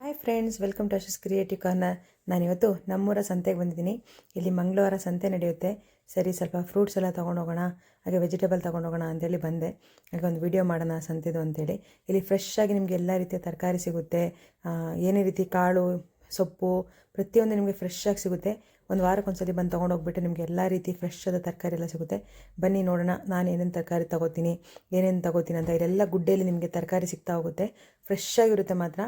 Hi friends welcome to ಅಶಸ್ creative corner ನಾನಿವತ್ತು ನಮ್ಮೂರ ಸಂತೆಗೆ ಬಂದಿದ್ದೀನಿ. ಇಲ್ಲಿ ಮಂಗಳವಾರ ಸಂತೆ ನಡೆಯುತ್ತೆ. ಸರಿ, ಸ್ವಲ್ಪ ಫ್ರೂಟ್ಸ್ ಎಲ್ಲ ತೊಗೊಂಡು ಹೋಗೋಣ ಹಾಗೆ ವೆಜಿಟೇಬಲ್ ತೊಗೊಂಡು ಹೋಗೋಣ ಅಂತೇಳಿ ಬಂದೆ. ಹಾಗೆ ಒಂದು ವಿಡಿಯೋ ಮಾಡೋಣ ಸಂತೆದು ಅಂತೇಳಿ. ಇಲ್ಲಿ ಫ್ರೆಶ್ ಆಗಿ ನಿಮಗೆ ಎಲ್ಲ ರೀತಿಯ ತರಕಾರಿ ಸಿಗುತ್ತೆ. ಏನೇ ರೀತಿ ಕಾಳು, ಸೊಪ್ಪು, ಪ್ರತಿಯೊಂದು ನಿಮಗೆ ಫ್ರೆಶ್ ಆಗಿ ಸಿಗುತ್ತೆ. ಒಂದು ವಾರಕ್ಕೆ ಒಂದ್ಸಲಿ ಬಂದು ತೊಗೊಂಡು ಹೋಗ್ಬಿಟ್ಟು ನಿಮಗೆ ಎಲ್ಲ ರೀತಿ ಫ್ರೆಶ್ ಆದ ತರಕಾರಿ ಎಲ್ಲ ಸಿಗುತ್ತೆ. ಬನ್ನಿ ನೋಡೋಣ, ನಾನು ಏನೇನು ತರಕಾರಿ ತಗೋತೀನಿ, ಏನೇನು ತಗೋತೀನಿ ಅಂತ. ಇದೆಲ್ಲ ಗುಡ್ಡೆಯಲ್ಲಿ ನಿಮಗೆ ತರಕಾರಿ ಸಿಗ್ತಾ ಹೋಗುತ್ತೆ. ಫ್ರೆಶ್ ಆಗಿರುತ್ತೆ ಮಾತ್ರ.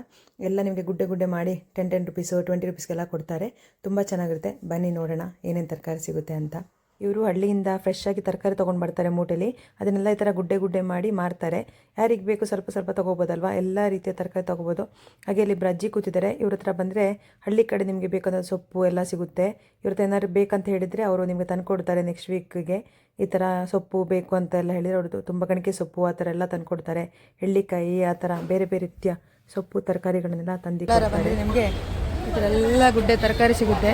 ಎಲ್ಲ ನಿಮಗೆ ಗುಡ್ಡೆ ಗುಡ್ಡೆ ಮಾಡಿ ಟೆನ್ ಟೆನ್ ರುಪೀಸು ಟ್ವೆಂಟಿ ರುಪೀಸ್ಗೆಲ್ಲ ಕೊಡ್ತಾರೆ. ತುಂಬ ಚೆನ್ನಾಗಿರುತ್ತೆ. ಬನ್ನಿ ನೋಡೋಣ ಏನೇನು ತರಕಾರಿ ಸಿಗುತ್ತೆ ಅಂತ. ಇವರು ಹಳ್ಳಿಯಿಂದ ಫ್ರೆಶ್ ಆಗಿ ತರಕಾರಿ ತೊಗೊಂಡು ಬರ್ತಾರೆ ಮೂಟೆಲಿ. ಅದನ್ನೆಲ್ಲ ಈ ಥರ ಗುಡ್ಡೆ ಗುಡ್ಡೆ ಮಾಡಿ ಮಾರ್ತಾರೆ. ಯಾರಿಗೆ ಬೇಕು ಸ್ವಲ್ಪ ಸ್ವಲ್ಪ ತೊಗೋಬೋದಲ್ವಾ? ಎಲ್ಲ ರೀತಿಯ ತರಕಾರಿ ತೊಗೋಬೋದು. ಹಾಗೆ ಇಲ್ಲಿ ಬ್ರಜ್ಜಿ ಅಜ್ಜಿ ಕೂತಿದ್ದಾರೆ. ಇವ್ರ ಹತ್ರ ಬಂದರೆ ಹಳ್ಳಿ ಕಡೆ ನಿಮಗೆ ಬೇಕಾದ ಸೊಪ್ಪು ಎಲ್ಲ ಸಿಗುತ್ತೆ. ಇವ್ರ ಹತ್ರ ಏನಾದ್ರು ಬೇಕಂತ ಹೇಳಿದರೆ ಅವರು ನಿಮಗೆ ತಂದುಕೊಡ್ತಾರೆ ನೆಕ್ಸ್ಟ್ ವೀಕ್ಗೆ ಈ ಥರ ಸೊಪ್ಪು ಬೇಕು ಅಂತ ಎಲ್ಲ ಹೇಳಿದ್ರೆ ಅವ್ರದ್ದು ತುಂಬ ಗಣಿಕೆ ಸೊಪ್ಪು ಆ ಥರ ಎಲ್ಲ ತಂದುಕೊಡ್ತಾರೆ ಎಳ್ಳಿಕಾಯಿ ಆ ಥರ ಬೇರೆ ಬೇರೆ ರೀತಿಯ ಸೊಪ್ಪು ತರಕಾರಿಗಳನ್ನೆಲ್ಲ ತಂದು ನಿಮಗೆ ಈ ಥರ ಎಲ್ಲ ಗುಡ್ಡೆ ತರಕಾರಿ ಸಿಗುತ್ತೆ.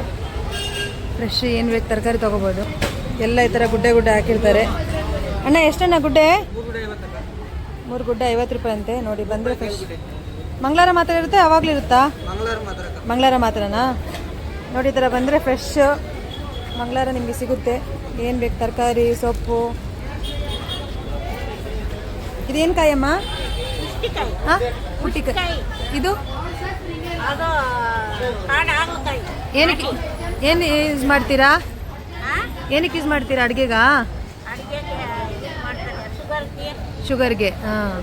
ಫ್ರೆಶ್ ಏನು ಬೇಕು ತರಕಾರಿ ತೊಗೋಬೋದು. ಎಲ್ಲ ಈ ಥರ ಗುಡ್ಡೆ ಗುಡ್ಡೆ ಹಾಕಿರ್ತಾರೆ. ಅಣ್ಣ ಎಷ್ಟಣ್ಣ ಗುಡ್ಡೆ? ಮೂರು ಗುಡ್ಡೆ ಐವತ್ತು ರೂಪಾಯಿ ಅಂತೆ. ನೋಡಿ ಬಂದರೆ ಫ್ರೆಶ್ ಮಂಗಳವಾರ ಮಾತ್ರ ಇರುತ್ತೆ ಯಾವಾಗಲೂ ಇರುತ್ತಾ? ಮಂಗಳವಾರ ಮಾತ್ರನಾ? ನೋಡಿ ಈ ಥರ ಬಂದರೆ ಫ್ರೆಶ್ ಮಂಗಳವಾರ ನಿಮಗೆ ಸಿಗುತ್ತೆ. ಏನು ಬೇಕು? ತರಕಾರಿ ಸೊಪ್ಪು. ಇದೇನು ಕಾಯಮ್ಮ ಹಾಂ? ಇದು? ಏನಕ್ಕೆ? ಏನು ಯೂಸ್ ಮಾಡ್ತೀರಾ? ಏನಕ್ಕೆ ಯೂಸ್ ಮಾಡ್ತೀರಾ ಅಡುಗೆಗ? ಶುಗರ್ಗೆ. ಹಾಂ.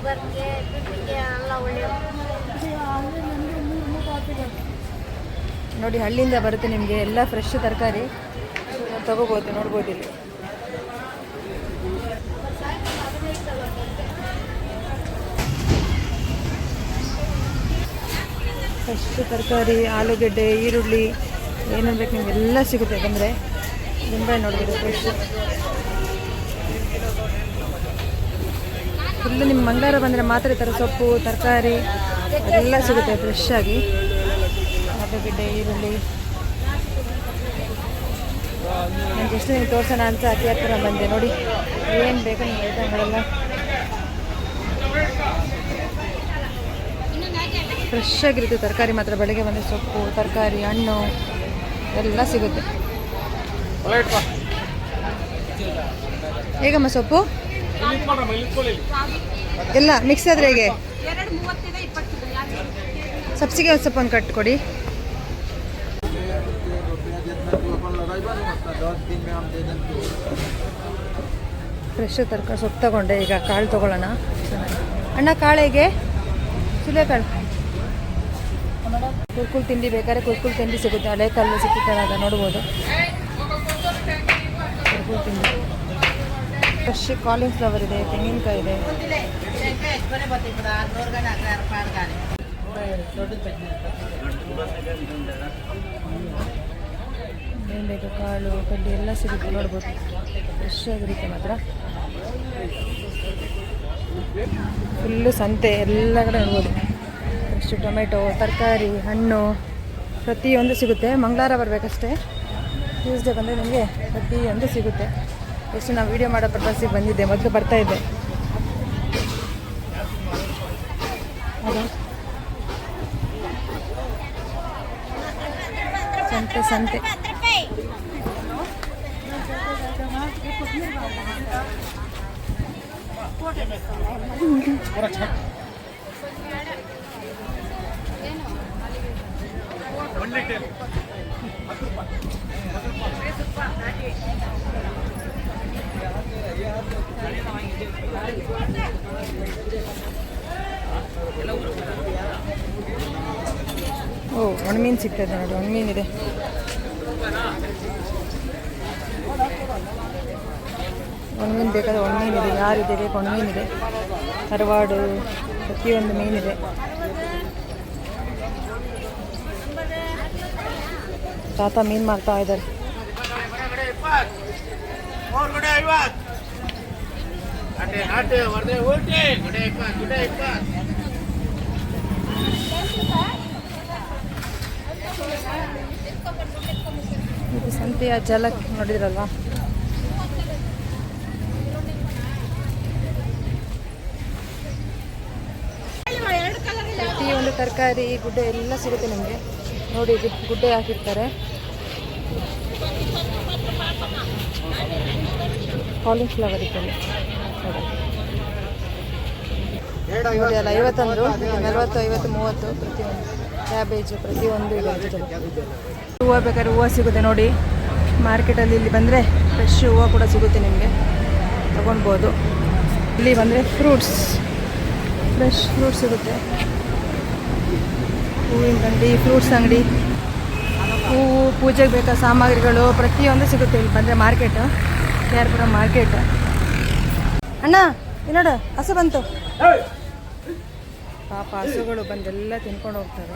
ನೋಡಿ ಹಳ್ಳಿಯಿಂದ ಬರುತ್ತೆ ನಿಮಗೆ ಎಲ್ಲ ಫ್ರೆಶ್ ತರಕಾರಿ. ತಗೋಬೋದು ನೋಡ್ಬೋದು ಇಲ್ಲಿ. ಫ್ರೆಶ್ ತರಕಾರಿ ಆಲೂಗೆಡ್ಡೆ ಈರುಳ್ಳಿ ಏನೇನು ಬೇಕು ನಿಮಗೆಲ್ಲ ಸಿಗುತ್ತೆ. ಬಂದರೆ ನಿಂಬೆ ನೋಡಿದ್ರು ಫ್ರೆಶ್ ಫುಲ್ಲು ನಿಮ್ಮ ಮಂಗಾರ ಬಂದರೆ ಮಾತ್ರ ಥರ ಸೊಪ್ಪು, ತರಕಾರಿ ಎಲ್ಲ ಸಿಗುತ್ತೆ ಫ್ರೆಶ್ ಆಗಿ. ಆಲೂಗಡ್ಡೆ, ಈರುಳ್ಳಿ. ನಾನು ಜಸ್ಟ್ ನಿಮ್ಗೆ ತೋರಿಸೋಣ ಅಂತ ಅತಿ ಹತ್ತಿರ ಬಂದೆ. ನೋಡಿ, ಏನು ಬೇಕು ನಿಮ್ಮ ಐಟಮ್ಗಳೆಲ್ಲ ಫ್ರೆಶ್ ಆಗಿರುತ್ತೆ ತರಕಾರಿ ಮಾತ್ರ. ಬೆಳಗ್ಗೆ ಬಂದರೆ ಸೊಪ್ಪು, ತರಕಾರಿ, ಹಣ್ಣು ಎಲ್ಲ ಸಿಗುತ್ತೆ. ಹೇಗಮ್ಮ ಸೊಪ್ಪು? ಎಲ್ಲ ಮಿಕ್ಸ್ ಆದ್ರೆ ಹೇಗೆ? ಸಬ್ಸಿಗೆ ಒಂದು ಸ್ವಲ್ಪ ಒಂದು ಕಟ್ ಕೊಡಿ. ಫ್ರೆಶ್ ತರಕಾರಿ ಸೊಪ್ಪು ತಗೊಂಡೆ, ಈಗ ಕಾಳು ತಗೊಳ್ಳೋಣ. ಅಣ್ಣ, ಕಾಳು ಹೇಗೆ? ಸುಲೆಕಾಳು ಕುರ್ಕುಲ್ ತಿಂಡಿ ಬೇಕಾದ್ರೆ ಕುರ್ಕುಲ್ ತಿಂಡಿ ಸಿಗುತ್ತೆ. ಹಳೆ ಕಾಲು ಸಿಕ್ಕಿತ್ತಲ್ಲ ನೋಡ್ಬೋದು. ಕುರ್ಕುಲ್ ತಿಂದು ಫ್ರೆಶ್ ಕಾಲಿಫ್ಲವರ್ ಇದೆ, ತೆಂಗಿನಕಾಯಿ ಇದೆ. ಏನ್ ಬೇಕು ಕಾಳು, ಕಡ್ಡಿ ಎಲ್ಲ ಸಿಗುತ್ತೆ, ನೋಡ್ಬೋದು. ಫ್ರೆಶ್ ಆಗಿರುತ್ತೆ ಮಾತ್ರ. ಫುಲ್ಲು ಸಂತೆ ಎಲ್ಲ ಕಡೆ ನೋಡ್ಬೋದು. ಫ್ರೆಶ್ ಟೊಮೆಟೊ, ತರಕಾರಿ, ಹಣ್ಣು, ಪ್ರತಿಯೊಂದು ಸಿಗುತ್ತೆ. ಮಂಗಳವಾರ ಬರಬೇಕಷ್ಟೇ. ಟ್ಯೂಸ್ಡೇ ಬಂದರೆ ನಿಮಗೆ ಪ್ರತಿಯೊಂದು ಸಿಗುತ್ತೆ. ಎಷ್ಟು ನಾವು ವೀಡಿಯೋ ಮಾಡೋ ಪರ್ಪಸ್ಸಿಗೆ ಬಂದಿದ್ದೆ ಮೊದಲು ಬರ್ತಾಯಿದ್ದೆ ಸಂತೆ ಸಂತೆ. ಸಂತೆ ಓ ಒಣಮೀನು ಸಿಗ್ತದೆ ನೋಡಿ ಒಣಮೀನಿದೆ ಒಣಮೀನು ಬೇಕಾದ್ರೆ ಒಣಮೀನಿದೆ ಯಾರಿದೆ ಬೇಕು ಒಣಮೀನಿದೆ ಕರವಾಡು ಪ್ರತಿಯೊಂದು ಮೀನಿದೆ ತಾತ ಮೀನು ಮಾಡ್ತಾ ಇದ್ದಾರೆ. ಇದು ಸಂತೆಯ ಜಲ ನೋಡಿದ್ರಲ್ವಾ ಪ್ರತಿಯೊಂದು ತರಕಾರಿ, ಗುಡ್ಡೆ ಎಲ್ಲ ಸಿಗುತ್ತೆ ನಿಮಗೆ. ನೋಡಿ ಗುಡ್ಡೆ ಹಾಕಿರ್ತಾರೆ. ಕಾಲಿಫ್ಲವರ್ ಇದೆ ನೋಡಿ ಅಲ್ಲ ಐವತ್ತೊಂದು ನಲ್ವತ್ತು ಐವತ್ತು ಮೂವತ್ತು ಪ್ರತಿಯೊಂದು ಕ್ಯಾಬೇಜು ಪ್ರತಿಯೊಂದು ಇದೆ. ಹೂವು ಬೇಕಾದ್ರೆ ಹೂವು ಸಿಗುತ್ತೆ ನೋಡಿ. ಮಾರ್ಕೆಟಲ್ಲಿ ಇಲ್ಲಿ ಬಂದರೆ ಫ್ರೆಶ್ ಹೂವು ಕೂಡ ಸಿಗುತ್ತೆ ನಿಮಗೆ. ತಗೊಳ್ಬೋದು. ಇಲ್ಲಿ ಬಂದರೆ ಫ್ರೂಟ್ಸ್ ಫ್ರೆಶ್ ಫ್ರೂಟ್ಸ್ ಸಿಗುತ್ತೆ. ಹೂವಿನ ಅಂಗಡಿ ಫ್ರೂಟ್ಸ್ ಅಂಗಡಿ. ಹೂವು ಪೂಜೆಗೆ ಬೇಕಾದ ಸಾಮಗ್ರಿಗಳು ಪ್ರತಿಯೊಂದು ಸಿಗುತ್ತೆ ಇಲ್ಲಿ ಬಂದರೆ market K R Pura market. ಅಣ್ಣ ನೋಡು ಹಸು ಬಂತು. ಪಾಪ ಹಸುಗಳು ಬಂದೆಲ್ಲ ತಿನ್ಕೊಂಡು ಹೋಗ್ತಾರೆ.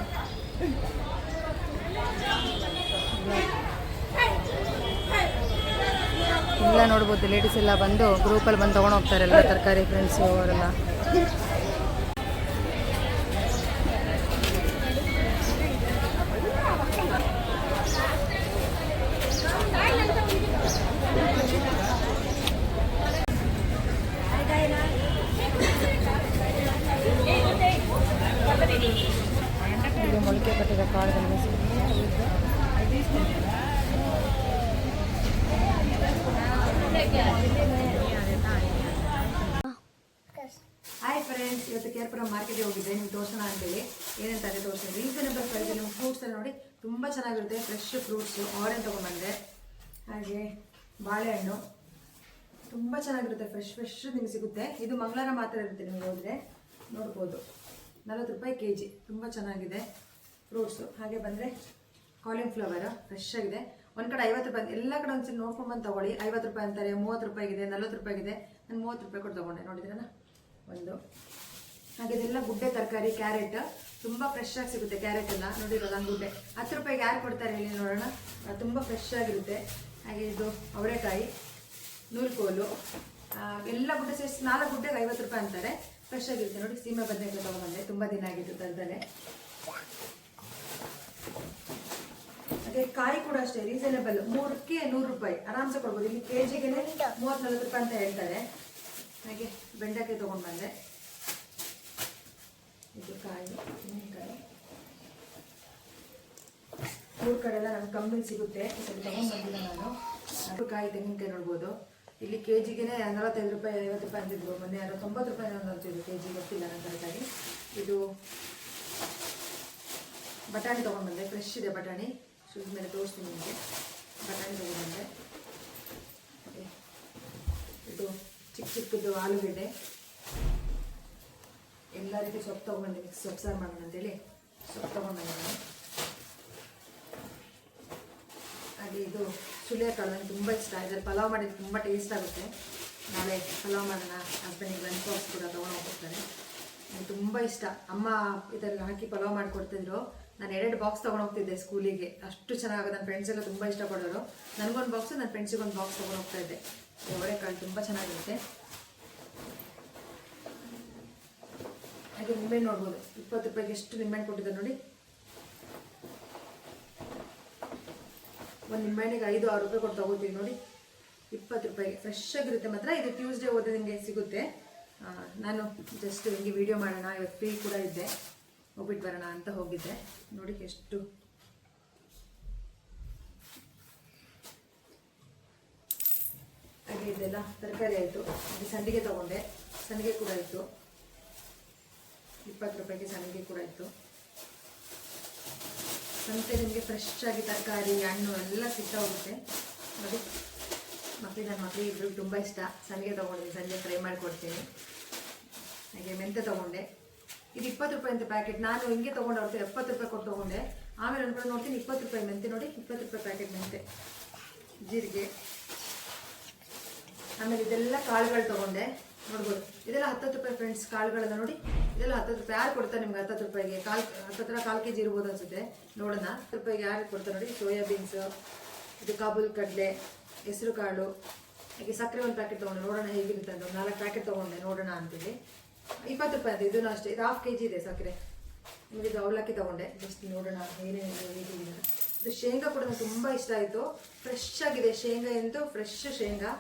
ಎಲ್ಲ ನೋಡ್ಬೋದು ಲೇಡೀಸ್ ಎಲ್ಲ ಬಂದು ಗ್ರೂಪಲ್ಲಿ ಬಂದು ತೊಗೊಂಡು ಹೋಗ್ತಾರೆ ಎಲ್ಲ ತರಕಾರಿ ಫ್ರೆಂಡ್ಸು ಅವರೆಲ್ಲ. ಹಾಯ್ ಫ್ರೆಂಡ್ಸ್ ಇವತ್ತು ಕೇರ್ಪುರ ಮಾರ್ಕೆಟ್ಗೆ ಹೋಗಿದ್ದೆ. ನಿಮ್ಗೆ ತೋರ್ಸೋಣ ಅಂತೇಳಿ. ಏನಂತಾರೆ ತೋರಿಸಿ ರೀಸನೇಬಲ್ ಪ್ರೈಸ್ ನಿಮ್ಮ ಫ್ರೂಟ್ಸ್ ಎಲ್ಲ ನೋಡಿ ತುಂಬ ಚೆನ್ನಾಗಿರುತ್ತೆ. ಫ್ರೆಶ್ ಫ್ರೂಟ್ಸು ಆರೆಂಜ್ ತೊಗೊಂಬಂದೆ ಹಾಗೆ ಬಾಳೆಹಣ್ಣು. ತುಂಬ ಚೆನ್ನಾಗಿರುತ್ತೆ. ಫ್ರೆಶ್ ಫ್ರೆಶ್ ನಿಮ್ಗೆ ಸಿಗುತ್ತೆ. ಇದು ಮಂಗಳವಾರ ಮಾತ್ರ ಇರುತ್ತೆ ನಿಮ್ಗೆ ಹೋದರೆ. ನೋಡ್ಬೋದು. ನಲ್ವತ್ತು ರೂಪಾಯಿ ಕೆ ಜಿ ತುಂಬ ಚೆನ್ನಾಗಿದೆ ಫ್ರೂಟ್ಸು ಹಾಗೆ ಬಂದರೆ ಕಾಲಿಫ್ಲವರ್ ಫ್ರೆಶ್ ಆಗಿದೆ. ಒಂದು ಕಡೆ ಐವತ್ತು ರೂಪಾಯಿ ಎಲ್ಲ ಕಡೆ ಒಂದ್ಸಲ ನೋಡ್ಕೊಂಡು ಬಂದು ತಗೊಳ್ಳಿ. ಐವತ್ತು ರೂಪಾಯಿ ಅಂತಾರೆ, ಮೂವತ್ತು ಇದೆ, ನಲ್ವತ್ತು ಇದೆ. ನಾನು ಮೂವತ್ತು ರೂಪಾಯಿ ಕೊಟ್ಟು ತಗೊಂಡೆ ನೋಡಿದ್ರಲ್ಲ ಒಂದು. ಹಾಗೆ ಇದೆಲ್ಲ ಗುಡ್ಡೆ ತರಕಾರಿ, ಕ್ಯಾರೆಟ್. ತುಂಬ ಫ್ರೆಶ್ ಆಗಿ ಸಿಗುತ್ತೆ ಕ್ಯಾರೆಟ್ ಎಲ್ಲ. ನೋಡಿ ಇವಾಗ ಗುಡ್ಡೆ? ಹತ್ತು ರೂಪಾಯಿಗೆ ಯಾರು ಕೊಡ್ತಾರೆ ಹೇಳಿ ನೋಡೋಣ. ತುಂಬಾ ಫ್ರೆಶ್ ಆಗಿರುತ್ತೆ. ಹಾಗೆ ಇದು ಅವರೆಕಾಯಿ ನೂಲ್ಕೋಲು ಎಲ್ಲ ಗುಡ್ಡೆ ಸೇರಿಸಿ ನಾಲ್ಕು ಗುಡ್ಡೆಗೆ ಐವತ್ತು ರೂಪಾಯಿ ಅಂತಾರೆ. ಫ್ರೆಶ್ ಆಗಿರುತ್ತೆ. ನೋಡಿ, ಸೀಮೆ ಬದನೆಕಾಯಿ ತಗೊಂಡ್ರೆ ತುಂಬ ದಿನ ಆಗಿತ್ತು ತರದಲ್ಲೇ ಹಾಗೆ ಕಾಯಿ ಕೂಡ ಅಷ್ಟೇ ರೀಸನೇಬಲ್ ಮೂರಕ್ಕೆ ನೂರು ರೂಪಾಯಿ. ಆರಾಮ್ಸೆ ಕೊಡ್ಬೋದು. ಇಲ್ಲಿ ಕೆ ಜಿಗೆ ಮೂವತ್ತು ನಲ್ವತ್ತು ರೂಪಾಯಿ ಅಂತ ಹೇಳ್ತಾರೆ. ಹಾಗೆ ಬೆಂಡೆಕಾಯಿ ತೊಗೊಂಡು ಬಂದೆ. ಇದು ಕಾಯಿ ತೆಂಗಿನಕಾಯಿ ಊರ ಕಡೆ ಎಲ್ಲ ನಮ್ಗೆ ಕಮ್ಮಿ ಸಿಗುತ್ತೆ. ಸ್ವಲ್ಪ ತಗೊಂಡು ಬಂದಿಲ್ಲ ನಾನು. ಅದು ಕಾಯಿ ತೆಂಗಿನಕಾಯಿ ನೋಡ್ಬೋದು. ಇಲ್ಲಿ ಕೆ ಜಿಗೆ ನಲವತ್ತೈದು ರೂಪಾಯಿ, ಐವತ್ತು ರೂಪಾಯಿ ಅಂತಿದ್ರು ಮೊನ್ನೆ ಯಾರೋ ತೊಂಬತ್ತು ರೂಪಾಯಿ ಅಂತಿದ್ರು. ಕೆ ಜಿ ಗೊತ್ತಿಲ್ಲ ನನ್ನ ತರಕಾರಿ. ಇದು ಬಟಾಣಿ ತೊಗೊಂಡ್ಬಂದೆ ಫ್ರೆಶ್ ಇದೆ ಬಟಾಣಿ. ಶೂಸ್ ಮೇಲೆ ತೋರಿಸ್ತೀನಿ ನಿಮಗೆ. ಬಟಾಣಿ ತೊಗೊಂಡ್ಬಂದೆ. ಇದು ಚಿಕ್ಕ ಚಿಕ್ಕದು ಆಲೂಗಡ್ಡೆ. ಎಲ್ಲ ರೀತಿ ಸೊಪ್ಪು ತೊಗೊಂಡೆ ಮಿಕ್ಸ್ ಸೊಪ್ಪು ಸಾರು ಮಾಡೋಣ ಅಂತೇಳಿ. ಸೊಪ್ಪು ತೊಗೊಂಡೆ ನಾನು. ಹಾಗೆ ಇದು ಸುಳಿಯಕಾಳು ನನಗೆ ತುಂಬ ಇಷ್ಟ. ಇದ್ರಲ್ಲಿ ಪಲಾವ್ ಮಾಡಿದ್ರೆ ತುಂಬ ಟೇಸ್ಟ್ ಆಗುತ್ತೆ. ನಾಳೆ ಪಲಾವ್ ಮಾಡೋಣ. ಹಸ್ಬೆಂಡಿಗೆ ಲಂಚ್ ಬಾಕ್ಸ್ ಕೂಡ ತೊಗೊಂಡು ಹೋಗ್ತಾರೆ ನನಗೆ ತುಂಬ ಇಷ್ಟ. ಅಮ್ಮ ಇದರಲ್ಲಿ ಹಾಕಿ ಪಲಾವ್ ಮಾಡಿಕೊಡ್ತಿದ್ರು. ನಾನು ಎರಡು ಬಾಕ್ಸ್ ತೊಗೊಂಡೋಗ್ತಿದ್ದೆ ಸ್ಕೂಲಿಗೆ. ಅಷ್ಟು ಚೆನ್ನಾಗಿ ನನ್ನ ಫ್ರೆಂಡ್ಸ್ ಎಲ್ಲ ತುಂಬ ಇಷ್ಟಪಡೋರು. ನನಗೊಂದು ಬಾಕ್ಸು ನನ್ನ ಫ್ರೆಂಡ್ಸಿಗೆ ಒಂದು ಬಾಕ್ಸ್ ತೊಗೊಂಡು ಹೋಗ್ತಾ ಇದ್ದೆ. ಅವರೆಕಾಳು ತುಂಬ ಚೆನ್ನಾಗಿರುತ್ತೆ. ಹಾಗೆ ನಿಂಬೆ ನೋಡ್ಬೋದು. ಇಪ್ಪತ್ತು ರೂಪಾಯಿಗೆ ಎಷ್ಟು ನಿಂಬೆಹಣ್ಣು ಕೊಟ್ಟಿದ್ದಾರೆ ನೋಡಿ. ಒಂದು ನಿಂಬೆಹಣ್ಣಿಗೆ ಐದು, ಆರು ರೂಪಾಯಿ ಕೊಟ್ಟು ತಗೋತೀವಿ ನೋಡಿ. ಇಪ್ಪತ್ತು ರೂಪಾಯಿಗೆ. ಫ್ರೆಶ್ ಆಗಿರುತ್ತೆ ಮಾತ್ರ. ಇದು ಟ್ಯೂಸ್ಡೇ ಹೋದ್ರೆ ನಿಮಗೆ ಸಿಗುತ್ತೆ ನಾನು ಜಸ್ಟ್ ಹಿಂಗೆ ವಿಡಿಯೋ ಮಾಡೋಣ. ಇವತ್ತು ಫ್ರೀ ಕೂಡ ಇದ್ದೆ. ಹೋಗ್ಬಿಟ್ಟು ಬರೋಣ ಅಂತ ಹೋಗಿದ್ದೆ. ನೋಡಿ ಎಷ್ಟು ಹಾಗೆ ಇದೆಲ್ಲ ತರಕಾರಿ ಆಯಿತು. ಅದು ಸಂಡಿಗೆ ತಗೊಂಡೆ. ಸಂಡಿಗೆ ಕೂಡ ಇತ್ತು. ಇಪ್ಪತ್ತು ರೂಪಾಯಿಗೆ ಸಂಡಿಗೆ ಕೂಡ ಇತ್ತು. ಸಂತೆ ನಿಮಗೆ ಫ್ರೆಶ್ ಆಗಿ ತರಕಾರಿ, ಹಣ್ಣು ಎಲ್ಲ ಸಿಗ್ತಾ ಹೋಗುತ್ತೆ. ನೋಡಿ ಮಕ್ಕಳಿಗೆ ನನ್ನ ಮಕ್ಕಳಿಗೆ ಇಬ್ಬರಿಗೆ ತುಂಬ ಇಷ್ಟ. ಸಂಡಿಗೆ ತೊಗೊಂಡಿದ್ದೀನಿ ಸಂಜೆ ಫ್ರೈ ಮಾಡಿಕೊಡ್ತೀನಿ. ಹಾಗೆ ಮೆಂತೆ ತೊಗೊಂಡೆ. ಇದು ಇಪ್ಪತ್ತು ರೂಪಾಯಿ ಅಂತ ಪ್ಯಾಕೆಟ್ ನಾನು ಹಿಂಗೆ ತೊಗೊಂಡು ಅವ್ರಿಗೆ ಎಪ್ಪತ್ತು ರೂಪಾಯಿ ಕೊಟ್ಟು ತೊಗೊಂಡೆ. ಆಮೇಲೆ ಅನ್ಕೊಂಡು ನೋಡ್ತೀನಿ ಇಪ್ಪತ್ತು ರೂಪಾಯಿ ಮೆಂತೆ ನೋಡಿ, ಇಪ್ಪತ್ತು ರೂಪಾಯಿ ಪ್ಯಾಕೆಟ್ ಮೆಂತೆ. ಜೀರಿಗೆ. ಆಮೇಲೆ ಇದೆಲ್ಲ ಕಾಳುಗಳು ತೊಗೊಂಡೆ. ನೋಡ್ಬೋದು. ಇದೆಲ್ಲ ಹತ್ತತ್ತು ರೂಪಾಯಿ ಫ್ರೆಂಡ್ಸ್ ಕಾಳುಗಳನ್ನ ನೋಡಿ. ಇದೆಲ್ಲ ಹತ್ತತ್ತು ರೂಪಾಯಿ. ಯಾರು ಕೊಡ್ತಾರೆ ನಿಮ್ಗೆ ಹತ್ತತ್ತು ರೂಪಾಯಿಗೆ? ಕಾಲು ಹತ್ತತ್ರ ಕಾಲು ಕೆ ಜಿ ಇರ್ಬೋದು ಅನ್ಸುತ್ತೆ. ನೋಡೋಣ. ಹತ್ತು ರೂಪಾಯಿಗೆ ಯಾರು ಕೊಡ್ತಾರೆ ನೋಡಿ? ಸೋಯಾಬೀನ್ಸ್ ಇದು ಕಾಬೂಲ್ ಕಡಲೆ ಹೆಸರು ಕಾಳು ಹಾಗೆ ಸಕ್ಕರೆ ಒಂದು ಪ್ಯಾಕೆಟ್ ತೊಗೊಂಡೆ. ನೋಡೋಣ ಹೇಗಿರುತ್ತೆ ಅಂತ. ಒಂದು ನಾಲ್ಕು ಪ್ಯಾಕೆಟ್ ತೊಗೊಂಡೆ. ನೋಡೋಣ ಅಂತೇಳಿ ಇಪ್ಪತ್ತು ರೂಪಾಯಿ ಅಂತ ಇದೂ ಅಷ್ಟೇ. ಇದು ಹಾಫ್ ಕೆ ಜಿ ಇದೆ ಸಕ್ಕರೆ. ನಿಮಗೆ ಇದು ಅವಲಕ್ಕಿ ತೊಗೊಂಡೆ. ಜಸ್ಟ್ ನೋಡೋಣ, ಏನೇನು ಇದೆ. ಇದು ಶೇಂಗಾ ಕೂಡ ನಂಗೆ ತುಂಬ ಇಷ್ಟ ಆಯಿತು. ಫ್ರೆಶ್ ಆಗಿದೆ, ಶೇಂಗಾ ಎಂದು ಫ್ರೆಶ್ ಶೇಂಗಾ.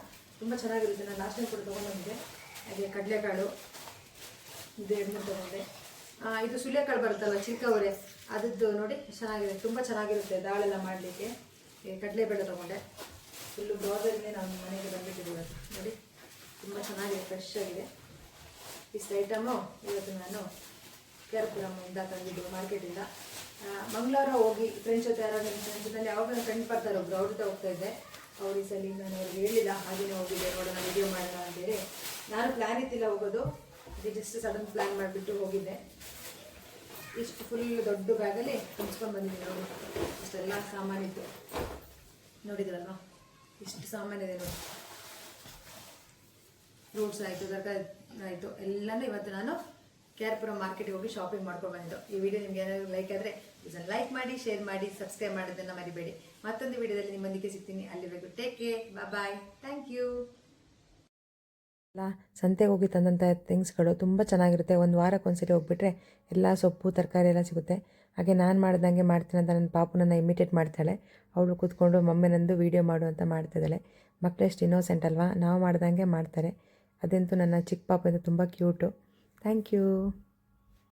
ತುಂಬ ಚೆನ್ನಾಗಿರುತ್ತೆ. ನಾನು ಲಾಸ್ಟ್ ಟೈಮ್ ಕೂಡ ತೊಗೊಂಡಿದ್ದೆ ಹಾಗೆ ಕಡಲೆಕಾಳು, ಇದು ಎಣ್ಣೆ ತೊಗೊಂಡೆ. ಇದು ಸುಳ್ಯಕಾಳು ಬರುತ್ತಲ್ಲ ಚಿಲ್ಕವರೆ ಅದದ್ದು ನೋಡಿ, ಚೆನ್ನಾಗಿದೆ. ತುಂಬ ಚೆನ್ನಾಗಿರುತ್ತೆ ದಾಳೆಲ್ಲ ಮಾಡಲಿಕ್ಕೆ. ಕಡಲೆಬೇಳೆ ತೊಗೊಂಡೆ. ಫುಲ್ಲು ಬ್ರೌಸರ್ಗೆ ನಾನು ಮನೆಗೆ ಬಂದುಬಿಟ್ಟಿದ್ದೀವಿ ನೋಡಿ, ತುಂಬ ಚೆನ್ನಾಗಿದೆ ಫ್ರೆಶ್ ಆಗಿದೆ. ಇಷ್ಟು ಐಟಮು ಇವತ್ತು ನಾನು ಕೇರಪುರಮಿಂದ ತಂದಿದ್ದು ಮಾರ್ಕೆಟಿಂದ. ಮಂಗಳವಾರ ಹೋಗಿ ಫ್ರೆಂಡ್ಸ್ ಜೊತೆ ಯಾರೋ ನಿಮ್ಮ ಫ್ರೆಂಡ್ಸ್ ಜೊತೆ ಯಾವಾಗ ಫ್ರೆಂಡ್ ಬರ್ತಾರೆ ಒಬ್ರು, ಅವ್ರ ಜೊತೆ ಹೋಗ್ತಾ ಇದ್ದೆ. ಅವ್ರು ಈ ಸಲ ನಾನು ಅವ್ರಿಗೆ ಹೇಳಿಲ್ಲ, ಹಾಗೇನೆ ಹೋಗಿದ್ದೆ ನೋಡೋಣ ವಿಡಿಯೋ ಮಾಡೋಣ ಅಂತೇಳಿ. ನಾನು ಪ್ಲ್ಯಾನ್ ಇತ್ತಿಲ್ಲ ಹೋಗೋದು. ಇದು ಜಸ್ಟ್ ಸಡನ್ ಪ್ಲ್ಯಾನ್ ಮಾಡಿಬಿಟ್ಟು ಹೋಗಿದ್ದೆ. ಇಷ್ಟು ಫುಲ್ ದೊಡ್ಡ ಬ್ಯಾಗಲ್ಲಿ ತುಂಬಿಸ್ಕೊಂಡು ಬಂದಿದ್ದೀನಿ ನೋಡಿ. ಇಷ್ಟೆಲ್ಲ ಸಾಮಾನಿತ್ತು ನೋಡಿದ್ರಲ್ವಾ? ಇಷ್ಟು ಸಾಮಾನಿದೆ ನೋಡಿ. ಫ್ರೂಟ್ಸ್ ಆಯಿತು, ತರಕಾರಿ. ಆಯಿತು ಎಲ್ಲನೂ ಇವತ್ತು ನಾನು ಕೇರ್ಪುರ ಮಾರ್ಕೆಟಿಗೆ ಹೋಗಿ ಶಾಪಿಂಗ್ ಮಾಡ್ಕೊಂಡು ಬಂದಿದ್ದು. ಈ ವಿಡಿಯೋ ನಿಮ್ಗೆ ಏನಾದರೂ ಲೈಕ್ ಆದರೆ ಇದನ್ನು ಲೈಕ್ ಮಾಡಿ ಶೇರ್ ಮಾಡಿ ಸಬ್ಸ್ಕ್ರೈಬ್ ಮಾಡೋದನ್ನು ಮರಿಬೇಡಿ. ಮತ್ತೊಂದು ವಿಡಿಯೋದಲ್ಲಿ ನಿಮ್ಮೊಂದಿಗೆ ಸಿಗ್ತೀನಿ. ಅಲ್ಲಿವರೆಗೂ take care bye thank you ಎಲ್ಲ ಸಂತೆಗೆ ಹೋಗಿ ತಂದಂಥ ಥಿಂಗ್ಸ್ಗಳು ತುಂಬ ಚೆನ್ನಾಗಿರುತ್ತೆ. ಒಂದು ವಾರಕ್ಕೆ ಒಂದ್ಸರಿ ಹೋಗ್ಬಿಟ್ರೆ ಎಲ್ಲ ಸೊಪ್ಪು, ತರಕಾರಿ ಎಲ್ಲ ಸಿಗುತ್ತೆ. ಹಾಗೆ ನಾನು ಮಾಡ್ದಂಗೆ ಮಾಡ್ತೀನಿ ಅಂತ ನನ್ನ ಪಾಪು ನನ್ನ ಇಮಿಟೇಟ್ ಮಾಡ್ತಾಳೆ. ಅವಳು ಕೂತ್ಕೊಂಡು ಮಮ್ಮಿ ನಂದು ವೀಡಿಯೋ ಮಾಡು ಅಂತ ಮಾಡ್ತಿದ್ದಾಳೆ. ಮಕ್ಕಳೆಷ್ಟು ಇನ್ನೋಸೆಂಟ್ ಅಲ್ವಾ? ನಾವು ಮಾಡ್ದಂಗೆ ಮಾಡ್ತಾರೆ. ಅದಂತೂ ನನ್ನ ಚಿಕ್ಕ ಪಾಪ ತುಂಬ ಕ್ಯೂಟು. Thank you.